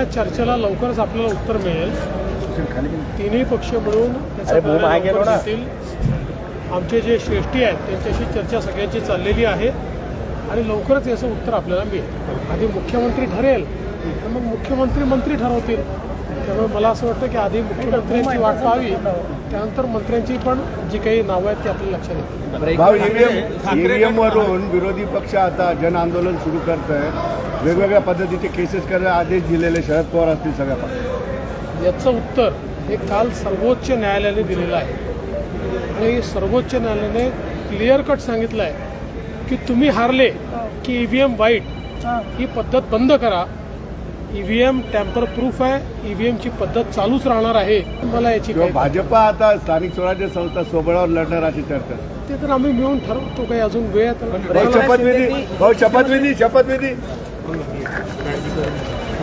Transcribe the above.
या चर्चेला लवकरच आपल्याला उत्तर मिळेल तिन्ही पक्ष मिळून. घेतील. आमचे जे श्रेष्ठी आहेत त्यांच्याशी चर्चा सगळ्यांची चाललेली आहे आणि लवकरच याचं उत्तर आपल्याला मिळेल आधी मुख्यमंत्री ठरेल तर मग मुख्यमंत्री मंत्री ठरवतील त्यामुळे मला असं वाटतं की आधी मुख्यमंत्र्यांची वाट पाहावी त्यानंतर मंत्र्यांची पण जी काही नावं आहेत ती आपल्याला लक्षात ईव्हीएम ईव्हीएम वरून विरोधी पक्ष आता जन आंदोलन सुरू करत आहे वेगवेगळ्या पद्धतीचे केसेस करायला आदेश दिलेले शरद पवार असतील सगळ्या पक्षाचे. याचं उत्तर हे काल सर्वोच्च न्यायालयाने दिलेलं आहे. आणि सर्वोच्च न्यायालयाने क्लिअर कट सांगितलं आहे की तुम्ही हारले की ई व्ही एम वाईट ही पद्धत बंद करा. E V M tamper proof आहे. ई व्ही एमची पद्धत चालूच राहणार आहे. मला याची भाजपा आता स्थानिक स्वराज्य संस्था सोबळावर लढणार अशी चर्चा. ते तर आम्ही मिळून ठरवतो काही अजून वेळ शपथविधी शपथविधी शपथविधी.